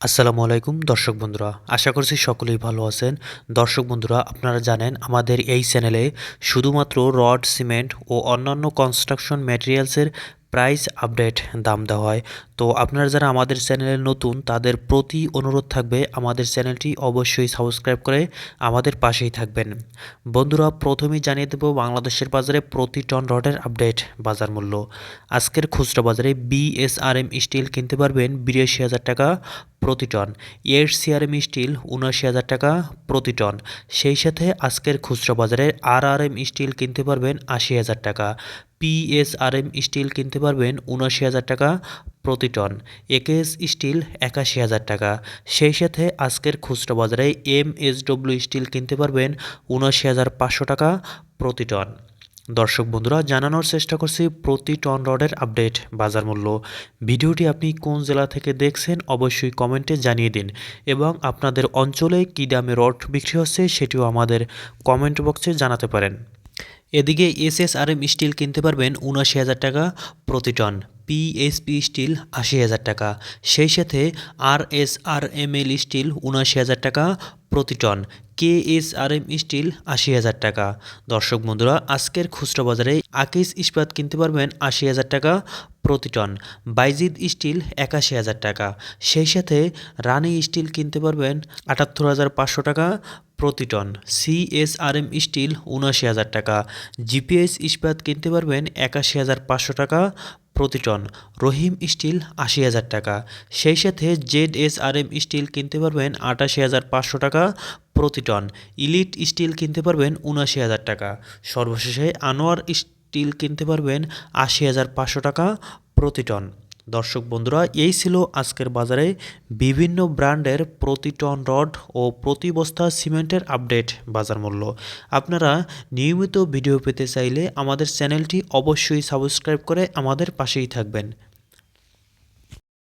আসসালামু আলাইকুম, দর্শক বন্ধুরা। আশা করছি সকলেই ভালো আছেন। দর্শক বন্ধুরা, আপনারা জানেন, আমাদের এই চ্যানেলে শুধুমাত্র রড, সিমেন্ট ও অন্যান্য কনস্ট্রাকশন ম্যাটেরিয়ালসের প্রাইস আপডেট দাম দেওয়া হয়। তো আপনারা যারা আমাদের চ্যানেলে নতুন, তাদের প্রতি অনুরোধ থাকবে আমাদের চ্যানেলটি অবশ্যই সাবস্ক্রাইব করে আমাদের পাশেই থাকবেন। বন্ধুরা, প্রথমেই জানিয়ে দেব বাংলাদেশের বাজারে প্রতি টন রডের আপডেট বাজার মূল্য। আজকের খুচরা বাজারে বিএসআরএম স্টিল কিনতে পারবেন বিরাশি হাজার টাকা প্রতি টন এর সিআরএম স্টিল উনআশি হাজার টাকা প্রতি টন সেই সাথে আজকের খুচরা বাজারে আর আর এম স্টিল কিনতে পারবেন আশি হাজার টাকা। পিএসআরএম স্টিল কিনতে পারবেন উনআশি হাজার টাকা প্রতি টন। একেএস স্টিল একাশি হাজার টাকা। সেই সাথে আজকের খুচরা বাজারে এম এসডব্লিউ স্টিল কিনতে পারবেন উনআশি হাজার পাঁচশো টাকা প্রতি টন। দর্শক বন্ধুরা, জানানোর চেষ্টা করছি প্রতি টন রডের আপডেট বাজার মূল্য। ভিডিওটি আপনি কোন জেলা থেকে দেখছেন অবশ্যই কমেন্টে জানিয়ে দিন এবং আপনাদের অঞ্চলে কী দামে রড বিক্রি হচ্ছে সেটিও আমাদের কমেন্ট বক্সে জানাতে পারেন। এদিকে এসএসআরএম স্টিল কিনতে পারবেন উনআশি হাজার টাকা প্রতি টন, পিএসপি স্টিল আশি হাজার টাকা, সেই সাথে আর S R M L steel উনআশি হাজার টাকা প্রতি ton K S R M steel আশি হাজার টাকা। দর্শক বন্ধুরা, আজকের খুচরা বাজারে আকিস ইস্পাত কিনতে পারবেন আশি হাজার টাকা প্রতি টন বাইজিদ স্টিল একাশি হাজার টাকা। সেই সাথে রানি স্টিল কিনতে পারবেন আটাত্তর হাজার পাঁচশো টাকা প্রতি টন সিএসআরএম স্টিল উনআশি হাজার টাকা। জিপিএস ইস্পাত কিনতে পারবেন একাশি হাজার পাঁচশো টাকা প্রতি টন রহিম স্টিল আশি হাজার টাকা। সেই সাথে Z S R M steel কিনতে পারবেন আটাশি হাজার পাঁচশো টাকা প্রতি টন ইলিট স্টিল কিনতে পারবেন উনআশি হাজার টাকা। সর্বশেষে আনোয়ার স্টিল কিনতে পারবেন আশি হাজার পাঁচশো টাকা প্রতি টন। দর্শক বন্ধুরা, এই ছিল আজকের বাজারে বিভিন্ন ব্র্যান্ডের প্রতি টন রড ও প্রতি বস্তা সিমেন্টের আপডেট বাজার মূল্য। আপনারা নিয়মিত ভিডিও পেতে চাইলে আমাদের চ্যানেলটি অবশ্যই সাবস্ক্রাইব করে আমাদের পাশেই থাকবেন।